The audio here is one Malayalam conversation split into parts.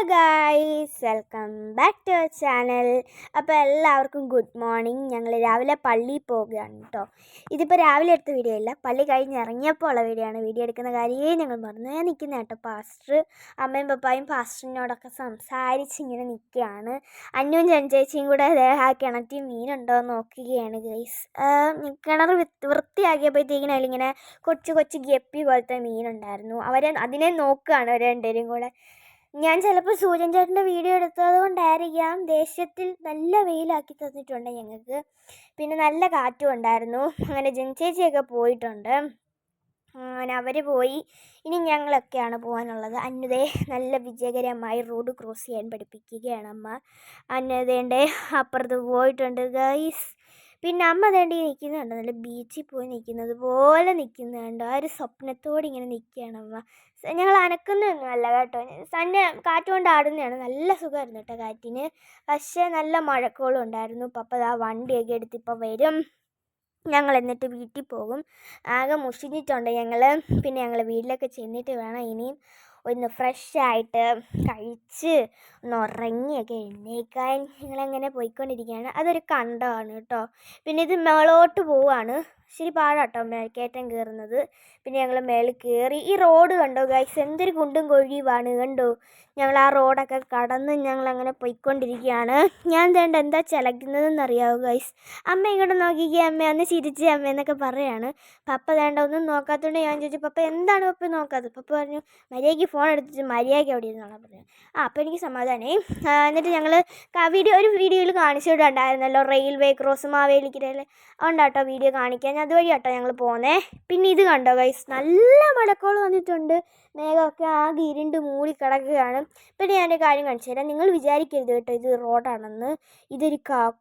Hello guys welcome back to our channel അപ്പോൾ എല്ലാവർക്കും ഗുഡ് മോർണിംഗ് ഞങ്ങൾ രാവിലെ പള്ളിയിൽ പോവുകയാണ് കേട്ടോ ഇതിപ്പോൾ രാവിലെ എടുത്ത വീഡിയോ അല്ല പള്ളി കഴിഞ്ഞ് ഇറങ്ങിയപ്പോൾ ഉള്ള വീഡിയോ ആണ്. വീഡിയോ എടുക്കുന്ന കാര്യമേ ഞങ്ങൾ മറന്നു. ഞാൻ നിൽക്കുന്ന കേട്ടോ പാസ്റ്റർ അമ്മയും പപ്പായും പാസ്റ്ററിനോടൊക്കെ സംസാരിച്ച് ഇങ്ങനെ നിൽക്കുകയാണ് അന്നും ചെഞ്ചേച്ചിയും കൂടെ ആ കിണറ്റിൽ മീനുണ്ടോ എന്ന് നോക്കുകയാണ് ഗൈസ് കിണർ വൃത്തിയാക്കിയപ്പോഴത്തേക്കിനും അതിലിങ്ങനെ കൊച്ചു കൊച്ചു ഗപ്പി പോലത്തെ മീനുണ്ടായിരുന്നു. അവരെ അതിനെ നോക്കുകയാണ് അവർ രണ്ടുപേരും കൂടെ. ഞാൻ ചിലപ്പോൾ സൂര്യൻ ചേട്ടന്റെ വീഡിയോ എടുത്തത് കൊണ്ടായിരിക്കാം. ദേഷ്യത്തിൽ നല്ല വെയിലാക്കി തന്നിട്ടുണ്ട് ഞങ്ങൾക്ക്. പിന്നെ നല്ല കാറ്റും ഉണ്ടായിരുന്നു. അങ്ങനെ ജൻചേച്ചിയൊക്കെ പോയിട്ടുണ്ട്. അങ്ങനെ അവർ പോയി. ഇനി ഞങ്ങളൊക്കെയാണ് പോകാനുള്ളത്. അന്നുതേ നല്ല വിജയകരമായി റോഡ് ക്രോസ് ചെയ്യാൻ പഠിപ്പിക്കുകയാണ് അമ്മ. അന്നതേന്റെ അപ്പുറത്ത് പോയിട്ടുണ്ട്. ഗൈസ് പിന്നെ അമ്മ തേണ്ടി നിൽക്കുന്നുണ്ട് നല്ല ബീച്ചിൽ പോയി നിൽക്കുന്നത് പോലെ നിൽക്കുന്നുണ്ട് ആ ഒരു സ്വപ്നത്തോടെ ഇങ്ങനെ നിൽക്കുകയാണ് അമ്മ. ഞങ്ങൾ അനക്കുന്നൊന്നുമല്ല കേട്ടോ. തന്നെ കാറ്റ് കൊണ്ട് ആടുന്നതാണ്. നല്ല സുഖമായിരുന്നു കേട്ടോ കാറ്റിന്. പക്ഷേ നല്ല മഴക്കോളും ഉണ്ടായിരുന്നു. പപ്പ ആ വണ്ടിയൊക്കെ എടുത്ത് ഇപ്പോൾ വരും. ഞങ്ങൾ എന്നിട്ട് വീട്ടിൽ പോകും. ആകെ മുഷിഞ്ഞിട്ടുണ്ട് ഞങ്ങൾ പിന്നെ ഞങ്ങൾ വീട്ടിലൊക്കെ ചെന്നിട്ട് വേണം ഇനിയും ഒന്ന് ഫ്രഷായിട്ട് കഴിച്ച് ഒന്ന് ഉറങ്ങിയൊക്കെ എഴുന്നേൽക്കാൻ ഞങ്ങളങ്ങനെ പോയിക്കൊണ്ടിരിക്കുകയാണ്. അതൊരു കണ്ടമാണ് കേട്ടോ. പിന്നെ ഇത് മേളോട്ട് പോവാണ്. ശരി പാടാട്ടോ മേൽക്കേറ്റം കയറുന്നത്. പിന്നെ ഞങ്ങൾ മേളിൽ കയറി ഈ റോഡ് കണ്ടോ ഗൈസ് എന്തൊരു കുണ്ടും കൊഴിയുമാണ് കണ്ടോ? ഞങ്ങൾ ആ റോഡൊക്കെ കടന്ന് ഞങ്ങൾ അങ്ങനെ പോയിക്കൊണ്ടിരിക്കുകയാണ്. ഞാൻ വേണ്ട എന്താ ചിലക്കുന്നതെന്ന് അറിയാവോ ഗൈസ് അമ്മ ഇങ്ങോട്ട് നോക്കിക്കേ അമ്മ. ഒന്ന് ചിരിച്ച അമ്മ എന്നൊക്കെ പറയാണ്. പപ്പ വേണ്ട ഒന്നും നോക്കാത്തതുകൊണ്ട് ഞാൻ ചോദിച്ചു പപ്പ എന്താണ് പപ്പ നോക്കാത്തത്? പപ്പ പറഞ്ഞു മര്യാദയ്ക്ക് ഫോൺ എടുത്തിട്ട് മര്യാദയ്ക്ക് അവിടെ ഇരുന്നോളാം പറഞ്ഞു. ആ അപ്പോൾ എനിക്ക് സമാധാനമായി എന്നിട്ട് ഞങ്ങൾ വീഡിയോ ഒരു വീഡിയോയിൽ കാണിച്ചിട്ടുണ്ടായിരുന്നല്ലോ റെയിൽവേ ക്രോസ് മാവേലിക്കരയിൽ ഉണ്ടാട്ടോ വീഡിയോ കാണിക്കാൻ. അതുവഴി കേട്ടോ ഞങ്ങൾ പോന്നേ. പിന്നെ ഇത് കണ്ടോ ഗൈസ് നല്ല മഴക്കോൾ വന്നിട്ടുണ്ട്. മേഘമൊക്കെ ആകെ ഇരുണ്ട് മൂടി കിടക്കുകയാണ്. പിന്നെ ഞാനൊരു കാര്യം കാണിച്ചു തരാം. നിങ്ങൾ വിചാരിക്കരുത് കേട്ടോ ഇത് റോഡാണെന്ന്. ഇതൊരു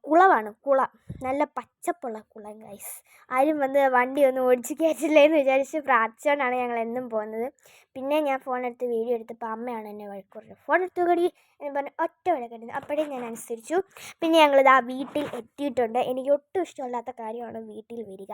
കുളമാണ് കുള. നല്ല പച്ചപ്പുള്ള കുളം ഗൈസ് ആരും വന്ന് വണ്ടി ഒന്നും ഓടിച്ച് കയറ്റില്ല എന്ന് വിചാരിച്ച് പ്രാർത്ഥിച്ചുകൊണ്ടാണ് ഞങ്ങൾ എന്നും പോകുന്നത് പിന്നെ ഞാൻ ഫോൺ എടുത്ത് വീഡിയോ എടുത്തപ്പോൾ അമ്മയാണ് എന്നെ വഴക്ക് പറഞ്ഞത് ഫോൺ എടുത്തു കൂടി എന്ന് പറഞ്ഞ് ഒറ്റ വഴക്കരുത് അപ്പോഴേ ഞാൻ അനുസരിച്ചു. പിന്നെ ഞങ്ങളിത് ആ വീട്ടിൽ എത്തിയിട്ടുണ്ട്. എനിക്ക് ഒട്ടും ഇഷ്ടമല്ലാത്ത കാര്യമാണ് വീട്ടിൽ വരിക.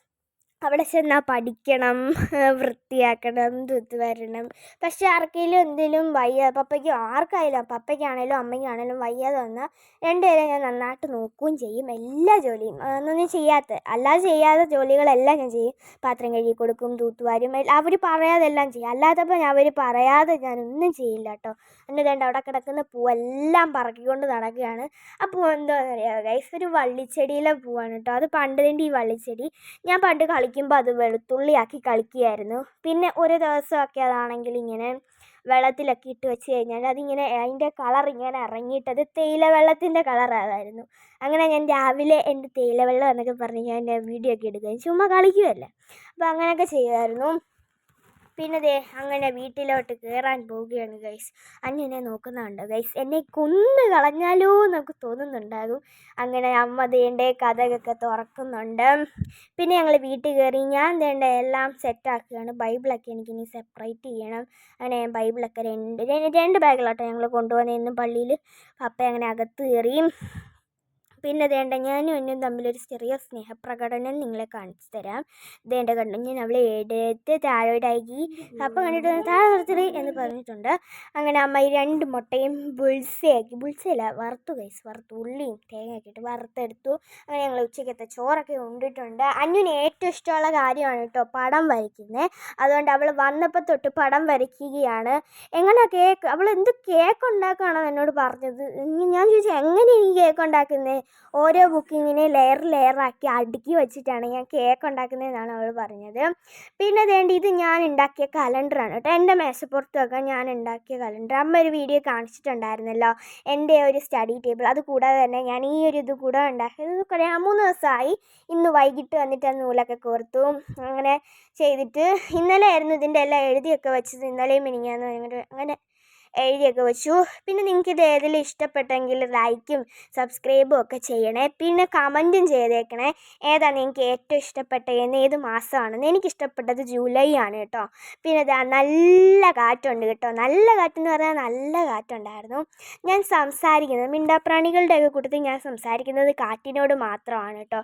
അവിടെ ചെന്നാൽ പഠിക്കണം വൃത്തിയാക്കണം തൂത്ത് വരണം. പക്ഷെ ആർക്കെങ്കിലും എന്തെങ്കിലും വയ്യ പപ്പയ്ക്ക് ആർക്കായാലും പപ്പയ്ക്കാണേലും അമ്മയ്ക്കാണേലും വയ്യാതെ വന്നാൽ രണ്ടുപേരെ ഞാൻ നന്നായിട്ട് നോക്കുകയും ചെയ്യും എല്ലാ ജോലിയും. അതൊന്നും ചെയ്യാത്ത അല്ലാതെ ചെയ്യാത്ത ജോലികളെല്ലാം ഞാൻ ചെയ്യും. പാത്രം കഴുകി കൊടുക്കും തൂത്തുവാരും അവർ പറയാതെ എല്ലാം ചെയ്യും. അല്ലാത്തപ്പോൾ അവർ പറയാതെ ഞാനൊന്നും ചെയ്യില്ല കേട്ടോ. എന്റെ രണ്ട് അവിടെ കിടക്കുന്ന പൂവെല്ലാം പറക്കിക്കൊണ്ട് നടക്കുകയാണ്. ആ പൂ എന്താണെന്ന് അറിയാമോ ഗൈസ് ഒരു വള്ളിച്ചെടിയിലെ പൂവാണ് കേട്ടോ. അത് പണ്ടതിന്റെ ഈ വള്ളിച്ചെടി. ഞാൻ പണ്ട് കളിക്കുമ്പോൾ അത് വെളുത്തുള്ളിയാക്കി കളിക്കുമായിരുന്നു പിന്നെ ഒരു ദിവസമൊക്കെ അതാണെങ്കിൽ ഇങ്ങനെ വെള്ളത്തിലൊക്കെ ഇട്ട് വെച്ച് കഴിഞ്ഞാൽ അതിങ്ങനെ അതിന്റെ കളർ ഇങ്ങനെ ഇറങ്ങിയിട്ട് അത് തേയില വെള്ളത്തിന്റെ കളർ അതായിരുന്നു അങ്ങനെ ഞാൻ രാവിലെ എന്റെ തേയില വെള്ളം എന്നൊക്കെ പറഞ്ഞ് ഞാൻ വീഡിയോ ഒക്കെ എടുക്കുകയും ചുമ്മാ കളിക്കുമല്ലേ അപ്പോൾ അങ്ങനെയൊക്കെ ചെയ്യുമായിരുന്നു. പിന്നെ ദേ അങ്ങനെ വീട്ടിലോട്ട് കയറാൻ പോവുകയാണ് ഗൈസ് അന്നെ നോക്കുന്നുണ്ട് ഗൈസ് എന്നെ കൊന്നു കളഞ്ഞാലോ എന്നൊക്കെ തോന്നുന്നുണ്ടാകും. അങ്ങനെ അമ്മ ദേണ്ട കഥകൊക്കെ തുറക്കുന്നുണ്ട്. പിന്നെ ഞങ്ങൾ വീട്ടിൽ കയറി ഞാൻ ദേണ്ട എല്ലാം സെറ്റാക്കുകയാണ് ബൈബിളൊക്കെ എനിക്കിനി സെപ്പറേറ്റ് ചെയ്യണം. അങ്ങനെ ബൈബിളൊക്കെ രണ്ട് രണ്ട് ബാഗിലോട്ടോ ഞങ്ങൾ കൊണ്ടുപോകുന്നത് ഇന്നും പള്ളിയിൽ പപ്പ അങ്ങനെ അകത്ത് കയറി പിന്നെ ദേണ്ട ഞാനും എന്നും തമ്മിലൊരു ചെറിയ സ്നേഹപ്രകടനം നിങ്ങളെ കാണിച്ചു തരാം. ദേണ്ട കണ്ടു ഞാൻ അവളെ എടുത്ത് താഴോട്ടാക്കി അപ്പം കണ്ടിട്ട് താഴെ നിർത്തി എന്ന് പറഞ്ഞിട്ടുണ്ട്. അങ്ങനെ അമ്മ ഈ രണ്ട് മുട്ടയും ബുൾസയാക്കി ബുൾസയല്ല വറുത്തു കൈസ് വറുത്തു ഉള്ളിയും തേങ്ങയൊക്കെ ഇട്ട് വറുത്തെടുത്തു. അങ്ങനെ ഞങ്ങൾ ഉച്ചക്കത്തെ ചോറൊക്കെ ഉണ്ടിട്ടുണ്ട്. അന്യന് ഏറ്റവും ഇഷ്ടമുള്ള കാര്യമാണ് കേട്ടോ പടം വരയ്ക്കുന്നത് അതുകൊണ്ട് അവൾ വന്നപ്പോൾ തൊട്ട് പടം വരയ്ക്കുകയാണ്. എങ്ങനെ കേക്ക് അവൾ എന്ത് കേക്ക് ഉണ്ടാക്കുകയാണോ എന്നോട് പറഞ്ഞത്. ഞാൻ ചോദിച്ചു എങ്ങനെയാണ് ഈ കേക്ക് ഉണ്ടാക്കുന്നത് ഓരോ ബുക്കിങ്ങിനെ ലെയർ ലെയറാക്കി അടുക്കി വെച്ചിട്ടാണ് ഞാൻ കേക്ക് ഉണ്ടാക്കുന്നതെന്നാണ് അവൾ പറഞ്ഞത്. പിന്നെ വേണ്ടി ഇത് ഞാൻ ഉണ്ടാക്കിയ കലണ്ടറാണ് കേട്ടോ. എന്റെ മേശപ്പുറത്തൊക്കെ ഞാൻ ഉണ്ടാക്കിയ കലണ്ടർ അമ്മ ഒരു വീഡിയോ കാണിച്ചിട്ടുണ്ടായിരുന്നല്ലോ. എന്റെ ഒരു സ്റ്റഡി ടേബിൾ അത് കൂടാതെ തന്നെ ഞാൻ ഈ ഒരു ഇത് കൂടെ ഉണ്ടാക്കിയത്. കുറേ മൂന്ന് ദിവസമായി. ഇന്ന് വൈകിട്ട് വന്നിട്ട് ആ നൂലൊക്കെ കോർത്തു. അങ്ങനെ ചെയ്തിട്ട് ഇന്നലെ ആയിരുന്നു ഇതിന്റെ എല്ലാം എഴുതിയൊക്കെ വെച്ചത്. ഇന്നലെയും മിനിങ്ങാന്ന് അങ്ങനെ എഴുതിയൊക്കെ വെച്ചു. പിന്നെ നിങ്ങൾക്ക് ഇത് ഏതെങ്കിലും ഇഷ്ടപ്പെട്ടെങ്കിൽ ലൈക്കും സബ്സ്ക്രൈബും ഒക്കെ ചെയ്യണേ. പിന്നെ കമന്റും ചെയ്തേക്കണേ. ഏതാണ് നിങ്ങൾക്ക് ഏറ്റവും ഇഷ്ടപ്പെട്ടതെന്ന് ഏത് മാസമാണെന്ന് എനിക്ക് ഇഷ്ടപ്പെട്ടത് ജൂലൈ ആണ് കേട്ടോ. പിന്നെ ഇതാ നല്ല കാറ്റുണ്ട് കേട്ടോ. നല്ല കാറ്റെന്ന് പറഞ്ഞാൽ നല്ല കാറ്റുണ്ടായിരുന്നു. ഞാൻ സംസാരിക്കുന്നത് മിണ്ടാപ്രാണികളുടെയൊക്കെ കൂട്ടത്തിൽ ഞാൻ സംസാരിക്കുന്നത് കാറ്റിനോട് മാത്രമാണ് കേട്ടോ.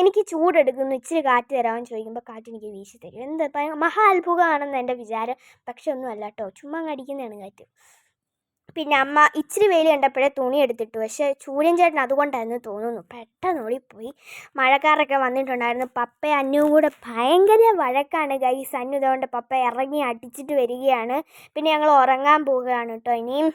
എനിക്ക് ചൂടെടുക്കുന്നു ഇച്ചിരി കാറ്റ് തരാമെന്ന് ചോദിക്കുമ്പോൾ കാറ്റ് എനിക്ക് വീശി തരും. എന്താ? മഹാ അത്ഭുതമാണെന്ന് എന്റെ വിചാരം. പക്ഷെ ഒന്നുമല്ല കേട്ടോ. ചുമ്മാ കടിക്കുന്നതാണ് കാറ്റ്. പിന്നെ അമ്മ ഇച്ചിരി വെയിൽ കണ്ടപ്പോഴേ തുണി എടുത്തിട്ടു. പക്ഷേ ചൂര്യൻ ചേട്ടൻ അതുകൊണ്ടായിരുന്നു തോന്നുന്നു. പെട്ടെന്ന് ഓടിപ്പോയി. മഴക്കാരൊക്കെ വന്നിട്ടുണ്ടായിരുന്നു. പപ്പ അന്നുവും കൂടെ ഭയങ്കര വഴക്കാണ് ഗൈസ്. അന്നു ഇതുകൊണ്ട് പപ്പ ഇറങ്ങി അടിച്ചിട്ട് വരികയാണ്. പിന്നെ ഞങ്ങൾ ഉറങ്ങാൻ പോവുകയാണ് കേട്ടോ ഇനിയും.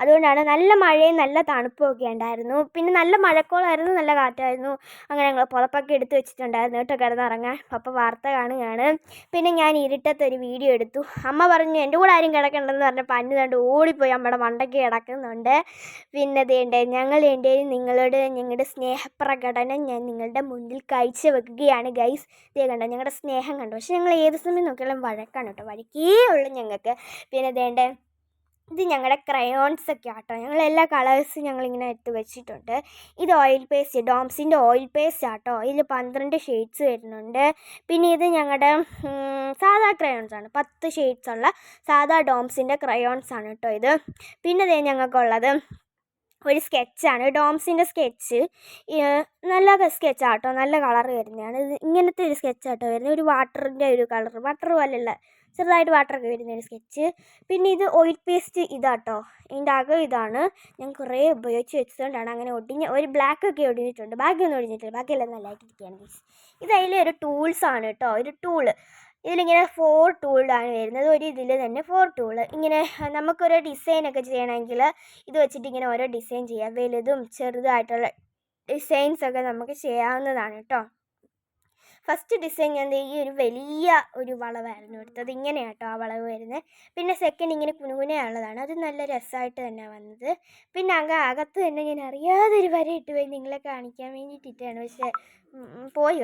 അതുകൊണ്ടാണ് നല്ല മഴയും നല്ല തണുപ്പും ഒക്കെ ഉണ്ടായിരുന്നു. പിന്നെ നല്ല മഴക്കോളായിരുന്നു നല്ല കാറ്റായിരുന്നു. അങ്ങനെ ഞങ്ങൾ പുതപ്പൊക്കെ എടുത്ത് വെച്ചിട്ടുണ്ടായിരുന്നു കേട്ടോ കിടന്നുറങ്ങാൻ. പപ്പ വാർത്ത കാണുകയാണ്. പിന്നെ ഞാൻ ഇരുട്ടത്തൊരു വീഡിയോ എടുത്തു. അമ്മ പറഞ്ഞു എന്റെ കൂടെ ആരും കിടക്കണ്ടെന്ന് പറഞ്ഞപ്പോൾ അന്നു കണ്ട് ഓടിപ്പോയി അമ്മയുടെ മണ്ടയ്ക്ക് കിടക്കുന്നുണ്ട്. പിന്നെ വേണ്ടേ ഞങ്ങൾ എന്റെ നിങ്ങളുടെ ഞങ്ങളുടെ സ്നേഹപ്രകടനം ഞാൻ നിങ്ങളുടെ മുന്നിൽ കാഴ്ചവെക്കുകയാണ് ഗൈസ് ഇതേ കണ്ടോ ഞങ്ങളുടെ സ്നേഹം കണ്ടു? പക്ഷെ ഞങ്ങൾ ഏത് സമയം നോക്കിയാലും വഴക്കാണ് കേട്ടോ വഴക്കേ ഉള്ളൂ ഞങ്ങൾക്ക്. പിന്നെ വേണ്ടേ ഇത് ഞങ്ങളുടെ ക്രയോൺസ് ഒക്കെ ആട്ടോ. ഞങ്ങൾ എല്ലാ കളേഴ്സും ഞങ്ങളിങ്ങനെ എടുത്ത് വെച്ചിട്ടുണ്ട്. ഇത് ഓയിൽ പേസ്റ്റ് ഡോംസിന്റെ ഓയിൽ പേസ്റ്റ് ആട്ടോ. ഇതിൽ പന്ത്രണ്ട് ഷെയ്ഡ്സ് വരുന്നുണ്ട്. പിന്നെ ഇത് ഞങ്ങളുടെ സാധാ ക്രയോൺസ് ആണ്. പത്ത് ഷെയ്ഡ്സ് ഉള്ള സാധാ ഡോംസിന്റെ ക്രയോൺസ് ആണ് കേട്ടോ ഇത്. പിന്നെ ഇതേ ഞങ്ങൾക്കുള്ളത് ഒരു സ്കെച്ചാണ് ഡോംസിന്റെ സ്കെച്ച് നല്ല സ്കെച്ചാട്ടോ നല്ല കളർ വരുന്നതാണ്. ഇത് ഇങ്ങനത്തെ ഒരു സ്കെച്ചാട്ടോ വരുന്നത്. ഒരു വാട്ടറിന്റെ ഒരു കളർ വാട്ടർ പോലെയുള്ള ചെറുതായിട്ട് വാട്ടറൊക്കെ വരുന്ന ഒരു സ്കെച്ച്. പിന്നെ ഇത് ഓയിൽ പേസ്റ്റ് ഇതാട്ടോ. ഇതിന്റെ അകം ഇതാണ്. ഞാൻ കുറേ ഉപയോഗിച്ച് വെച്ചതുകൊണ്ടാണ് അങ്ങനെ ഒടിഞ്ഞ് ഒരു ബ്ലാക്ക് ഒക്കെ ഒടിഞ്ഞിട്ടുണ്ട്. ബാക്കിയൊന്നും ഒടിഞ്ഞിട്ടില്ല. ബാക്കിയെല്ലാം നല്ലതായിട്ടിരിക്കുകയാണ് മീൻസ് ഇത് അതിലെ ഒരു ടൂൾസ് ആണ് കേട്ടോ ഒരു ടൂൾ ഇതിലിങ്ങനെ ഫോർ ടൂളാണ് വരുന്നത്. ഒരു ഇതിൽ തന്നെ ഫോർ ടൂൾ ഇങ്ങനെ നമുക്കൊരു ഡിസൈനൊക്കെ ചെയ്യണമെങ്കിൽ ഇത് വെച്ചിട്ട് ഇങ്ങനെ ഓരോ ഡിസൈൻ ചെയ്യാം. വലുതും ചെറുതായിട്ടുള്ള ഡിസൈൻസ് ഒക്കെ നമുക്ക് ചെയ്യാവുന്നതാണ് കേട്ടോ ഫസ്റ്റ് ഡിസൈൻ ഞാൻ ഈ ഒരു വലിയ ഒരു വളവായിരുന്നു എടുത്തത്. ഇങ്ങനെയാണ് കേട്ടോ ആ വളവ് വരുന്നത് പിന്നെ സെക്കൻഡ് ഇങ്ങനെ കുനുകുനയുള്ളതാണ് അത് നല്ല രസമായിട്ട് തന്നെ വന്നത്. പിന്നെ അങ്ങ് അകത്ത് തന്നെ ഞാൻ അറിയാതെ ഒരു വര ഇട്ട് പോയി നിങ്ങളെ കാണിക്കാൻ വേണ്ടിയിട്ടിട്ടാണ്. പക്ഷേ പോയി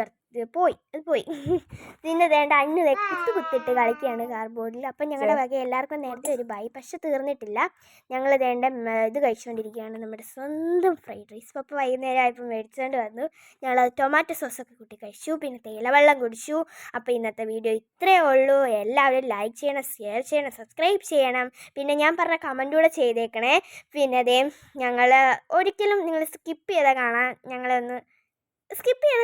പോയി അത് പോയി. പിന്നെ വേണ്ട അന്ന് കുത്ത് കുത്തിട്ട് കളിക്കുകയാണ് കാർബോർഡിൽ അപ്പം ഞങ്ങളുടെ വക എല്ലാവർക്കും നേരത്തെ ഒരു ബൈ പക്ഷെ തീർന്നിട്ടില്ല. ഞങ്ങൾ വേണ്ട ഇത് കഴിച്ചുകൊണ്ടിരിക്കുകയാണ് നമ്മുടെ സ്വന്തം ഫ്രൈഡ് റൈസ് അപ്പോൾ വൈകുന്നേരം ആയപ്പോൾ മേടിച്ചുകൊണ്ട് വന്നു. ഞങ്ങൾ ടൊമാറ്റോ സോസൊക്കെ കൂട്ടി കഴിച്ചു. പിന്നെ തേയിലവെള്ളം കുടിച്ചു. അപ്പോൾ ഇന്നത്തെ വീഡിയോ ഇത്രേ ഉള്ളൂ. എല്ലാവരും ലൈക്ക് ചെയ്യണം ഷെയർ ചെയ്യണം സബ്സ്ക്രൈബ് ചെയ്യണം. പിന്നെ ഞാൻ പറഞ്ഞ കമന്റ് ചെയ്തേക്കണേ. പിന്നെ അതേ ഞങ്ങൾ ഒരിക്കലും നിങ്ങൾ സ്കിപ്പ് ചെയ്താൽ കാണാൻ ഞങ്ങളെ ഒന്ന് സ്കിപ്പ് ചെയ്ത്